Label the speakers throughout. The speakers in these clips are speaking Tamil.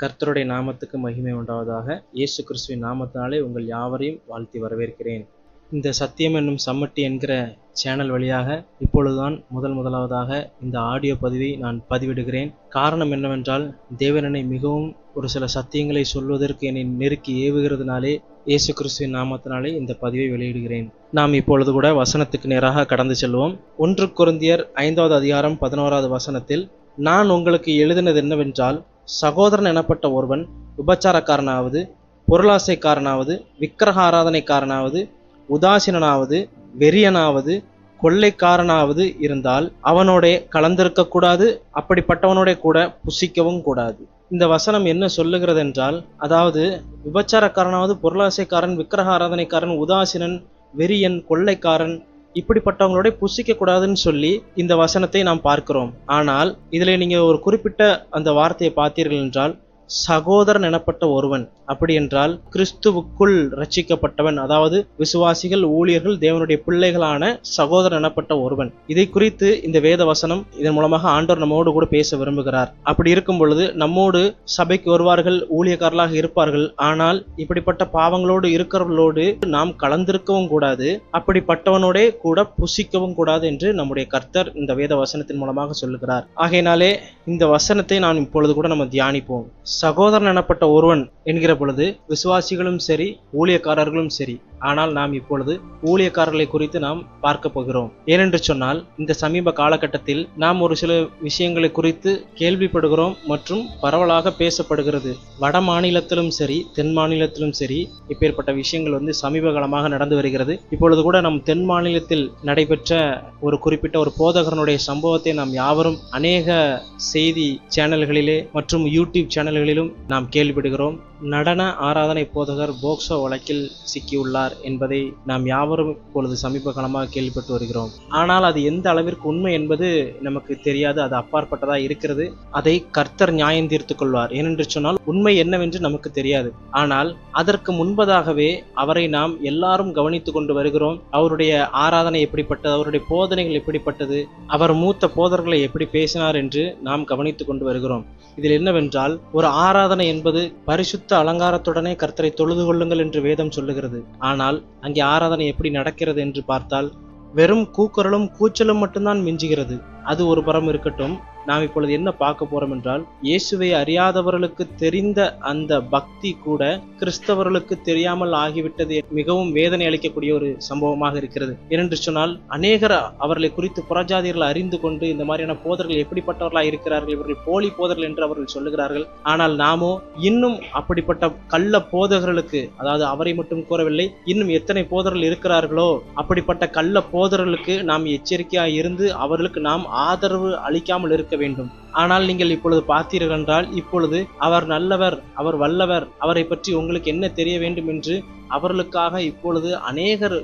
Speaker 1: கர்த்தருடைய நாமத்துக்கு மகிமை உண்டாவதாக. இயேசு கிறிஸ்துவின் நாமத்தினாலே உங்கள் யாவரையும் வாழ்த்தி வரவேற்கிறேன். இந்த சத்தியம் என்னும் சம்மட்டி என்கிற சேனல் வழியாக இப்பொழுதுதான் முதல் முதலாவதாக இந்த ஆடியோ பதிவை நான் பதிவிடுகிறேன். காரணம் என்னவென்றால் தேவனனை மிகவும் ஒரு சில சத்தியங்களை சொல்வதற்கு என்னை நெருக்கி ஏவுகிறதுனாலே இயேசு கிறிஸ்துவின் நாமத்தினாலே இந்த பதிவை வெளியிடுகிறேன். நாம் இப்பொழுது கூட வசனத்துக்கு நேராக கடந்து செல்வோம். ஒன்று குருந்தியர் ஐந்தாவது அதிகாரம் பதினோராவது வசனத்தில் நான் உங்களுக்கு எழுதினது என்னவென்றால் சகோதரன் எனப்பட்ட ஒருவன் விபச்சாரக்காரனாவது பொருளாசைக்காரனாவது விக்கிரக ஆராதனைக்காரனாவது உதாசீனனாவது வெறியனாவது கொள்ளைக்காரனாவது இருந்தால் அவனோட கலந்திருக்கக்கூடாது அப்படிப்பட்டவனோட கூட புசிக்கவும் கூடாது. இந்த வசனம் என்ன சொல்லுகிறது என்றால் அதாவது விபச்சாரக்காரனாவது பொருளாசைக்காரன் விக்கிரக ஆராதனைக்காரன் உதாசீனன் வெறியன் கொள்ளைக்காரன் இப்படிப்பட்டவங்களோட புசிக்க கூடாதுன்னு சொல்லி இந்த வசனத்தை நாம் பார்க்கிறோம். ஆனால் இதில் நீங்கள் ஒரு குறிப்பிட்ட அந்த வார்த்தையை பார்த்தீர்கள் என்றால் சகோதரன் எனப்பட்ட ஒருவன். அப்படி என்றால் கிறிஸ்துவுக்குள் ரட்சிக்கப்பட்டவன் அதாவது விசுவாசிகள் ஊழியர்கள் தேவனுடைய பிள்ளைகளான சகோதரன் எனப்பட்ட ஒருவன். இதை குறித்து இந்த வேத வசனம் இதன் மூலமாக ஆண்டோர் நம்மோடு கூட பேச விரும்புகிறார். அப்படி இருக்கும் பொழுது நம்மோடு சபைக்கு வருவார்கள் ஊழியக்காரர்களாக இருப்பார்கள். ஆனால் இப்படிப்பட்ட பாவங்களோடு இருக்கிறவர்களோடு நாம் கலந்திருக்கவும் கூடாது அப்படிப்பட்டவனோட கூட புசிக்கவும் கூடாது என்று நம்முடைய கர்த்தர் இந்த வேத வசனத்தின் மூலமாக சொல்லுகிறார். ஆகையினாலே இந்த வசனத்தை நான் இப்பொழுது கூட நம்ம தியானிப்போம். சகோதரன் எனப்பட்ட ஒருவன் என்கிற பொழுது விசுவாசிகளும் சரி ஊழியக்காரர்களும் சரி ஆனால் நாம் இப்பொழுது ஊழியக்காரர்களை குறித்து நாம் பார்க்க போகிறோம். ஏனென்று சொன்னால் இந்த சமீப காலகட்டத்தில் நாம் ஒரு சில விஷயங்களை குறித்து கேள்விப்படுகிறோம் மற்றும் பரவலாக பேசப்படுகிறது. வட மாநிலத்திலும் சரி தென் மாநிலத்திலும் சரி இப்பேற்பட்ட விஷயங்கள் வந்து சமீப காலமாக நடந்து வருகிறது. இப்பொழுது கூட நம் தென் மாநிலத்தில் நடைபெற்ற ஒரு குறிப்பிட்ட ஒரு போதகரனுடைய சம்பவத்தை நாம் யாவரும் அநேக செய்தி சேனல்களிலே மற்றும் யூடியூப் சேனல்களிலும் நாம் கேள்விப்படுகிறோம். நடன ஆராதனை போதகர் போக்சோ வழக்கில் சிக்கியுள்ளார் என்பதை நாம் யாவரும் இப்பொழுது சமீப காலமாக கேள்விப்பட்டு வருகிறோம். ஆனால் அது எந்த அளவிற்கு உண்மை என்பது நமக்கு தெரியாது அது அப்பாற்பட்டதாக இருக்கிறது. அதை கர்த்தர் நியாயம் தீர்த்து கொள்வார். ஏனென்று சொன்னால் உண்மை என்னவென்று நமக்கு தெரியாது. ஆனால் அதற்கு முன்பதாகவே அவரை நாம் எல்லாரும் கவனித்து கொண்டு வருகிறோம். அவருடைய ஆராதனை எப்படிப்பட்டது அவருடைய போதனைகள் எப்படிப்பட்டது அவர் மூத்த போதர்களை எப்படி பேசினார் என்று நாம் கவனித்துக் கொண்டு வருகிறோம். இதில் என்னவென்றால் ஒரு ஆராதனை என்பது பரிசுத்த அலங்காரத்துடனே கர்த்தரை தொழுது கொள்ளுங்கள் என்று வேதம் சொல்லுகிறது. ஆனால் அங்கே ஆராதனை எப்படி நடக்கிறது என்று பார்த்தால் வெறும் கூக்குரலும் கூச்சலும் மட்டும்தான் மிஞ்சுகிறது. அது ஒரு புறம் இருக்கட்டும் நாம் இப்பொழுது என்ன பார்க்க போறோம் என்றால் இயேசுவை அறியாதவர்களுக்கு தெரிந்த அந்த பக்தி கூட கிறிஸ்தவர்களுக்கு தெரியாமல் ஆகிவிட்டது மிகவும் வேதனை அளிக்கக்கூடிய ஒரு சம்பவமாக இருக்கிறது. ஏனென்று சொன்னால் அநேகர் அவர்களை குறித்து புறஜாதியர்கள் அறிந்து கொண்டு இந்த மாதிரியான போதர்கள் எப்படிப்பட்டவர்களாக இருக்கிறார்கள் இவர்கள் போலி போதர்கள் என்று அவர்கள் சொல்லுகிறார்கள். ஆனால் நாமோ இன்னும் அப்படிப்பட்ட கள்ள போதகர்களுக்கு அதாவது அவரை மட்டும் கூறவில்லை இன்னும் எத்தனை போதர்கள் இருக்கிறார்களோ அப்படிப்பட்ட கள்ள போதர்களுக்கு நாம் எச்சரிக்கையாக இருந்து அவர்களுக்கு நாம் ஆதரவு அளிக்காமல் இருக்க வேண்டும். ஆனால் நீங்கள் இப்பொழுது பார்த்தீர்கள் என்றால் இப்பொழுது அவர் நல்லவர் அவர் வல்லவர் அவரை பற்றி உங்களுக்கு என்ன தெரிய வேண்டும் என்று அவர்களுக்காக இப்பொழுது அநேகர்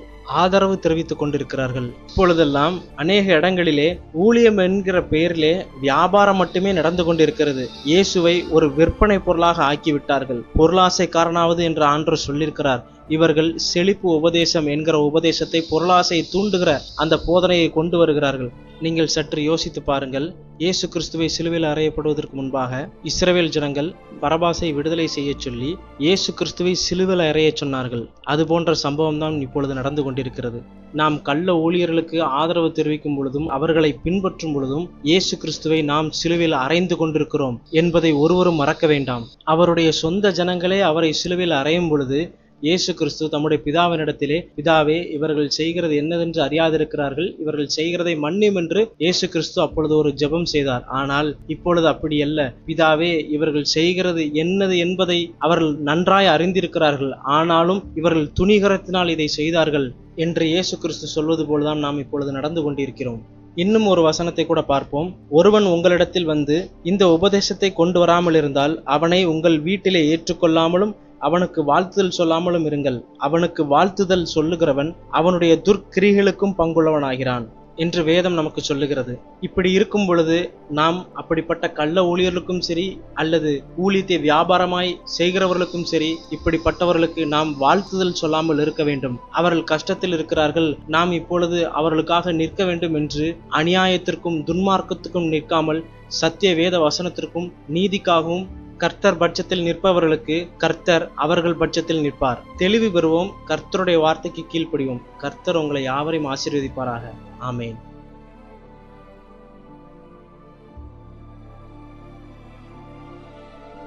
Speaker 1: ஆதரவு தெரிவித்துக் கொண்டிருக்கிறார்கள். இப்பொழுதெல்லாம் அநேக இடங்களிலே ஊழியம் என்கிற பெயரிலே வியாபாரம் மட்டுமே நடந்து கொண்டிருக்கிறது. இயேசுவை ஒரு விற்பனை பொருளாக ஆக்கிவிட்டார்கள். பொருளாசைக்காரனாவது என்று ஆண்டு சொல்லியிருக்கிறார். இவர்கள் செழிப்பு உபதேசம் என்கிற உபதேசத்தை பொருளாசையை தூண்டுகிற அந்த போதனையை கொண்டு வருகிறார்கள். நீங்கள் சற்று யோசித்து பாருங்கள். இயேசு கிறிஸ்துவை சிலுவையில் அறையப்படுவதற்கு முன்பாக இஸ்ரவேல் ஜனங்கள் பரபாசை விடுதலை செய்ய சொல்லி இயேசு கிறிஸ்துவை சிலுவையில் அறைய சொன்னார்கள். அது போன்ற சம்பவம் தான் இப்பொழுது நடந்து கொண்டிருக்கிறது. நாம் கள்ள ஊழியர்களுக்கு ஆதரவு தெரிவிக்கும் பொழுதும் அவர்களை பின்பற்றும் பொழுதும் இயேசு கிறிஸ்துவை நாம் சிலுவையில் அறைந்து கொண்டிருக்கிறோம் என்பதை ஒருவரும் மறக்க வேண்டாம். அவருடைய சொந்த ஜனங்களே அவரை சிலுவையில் அறையும் பொழுது இயேசு கிறிஸ்து தம்முடைய பிதாவினிடத்திலே பிதாவே இவர்கள் செய்கிறது என்னதென்று அறியாதிருக்கிறார்கள். இவர்கள் செய்கிறதை மன்னியும் என்று இயேசு கிறிஸ்து அப்பொழுது ஒரு ஜெபம் செய்தார். ஆனால் இப்பொழுது அப்படி அல்ல. பிதாவே இவர்கள் செய்கிறது என்னது என்பதை அவர்கள் நன்றாய் அறிந்திருக்கிறார்கள். ஆனாலும் இவர்கள் துணிகரத்தினால் இதை செய்தார்கள் என்று இயேசு கிறிஸ்து சொல்வது போலதான் நாம் இப்பொழுது நடந்து கொண்டிருக்கிறோம். இன்னும் ஒரு வசனத்தை கூட பார்ப்போம். ஒருவன் உங்களிடத்தில் வந்து இந்த உபதேசத்தை கொண்டு வராமல் இருந்தால் அவனை உங்கள் வீட்டிலே ஏற்றுக்கொள்ளாமலும் அவனுக்கு வாழ்த்துதல் சொல்லாமலும் இருங்கள். அவனுக்கு வாழ்த்துதல் சொல்லுகிறவன் அவனுடைய துர்க்கிரிகளுக்கும் பங்குள்ளவனாகிறான் என்று வேதம் நமக்கு சொல்லுகிறது. இப்படி இருக்கும் பொழுது நாம் அப்படிப்பட்ட கள்ள ஊழியர்களுக்கும் சரி அல்லது ஊழியத்தை வியாபாரமாய் செய்கிறவர்களுக்கும் சரி இப்படிப்பட்டவர்களுக்கு நாம் வாழ்த்துதல் சொல்லாமல் இருக்க வேண்டும். அவர்கள் கஷ்டத்தில் இருக்கிறார்கள். நாம் இப்பொழுது அவர்களுக்காக நிற்க வேண்டும் என்று அநியாயத்திற்கும் துன்மார்க்கத்துக்கும் நிற்காமல் சத்திய வேத வசனத்திற்கும் நீதிக்காகவும் கர்த்தர் பட்சத்தில் நிற்பவர்களுக்கு கர்த்தர் அவர்கள் பட்சத்தில் நிற்பார். தெளிவு பெறுவோம் கர்த்தருடைய வார்த்தைக்கு கீழ்ப்படிவோம். கர்த்தர் உங்களை யாவரையும் ஆசீர்வதிப்பாராக. ஆமேன்.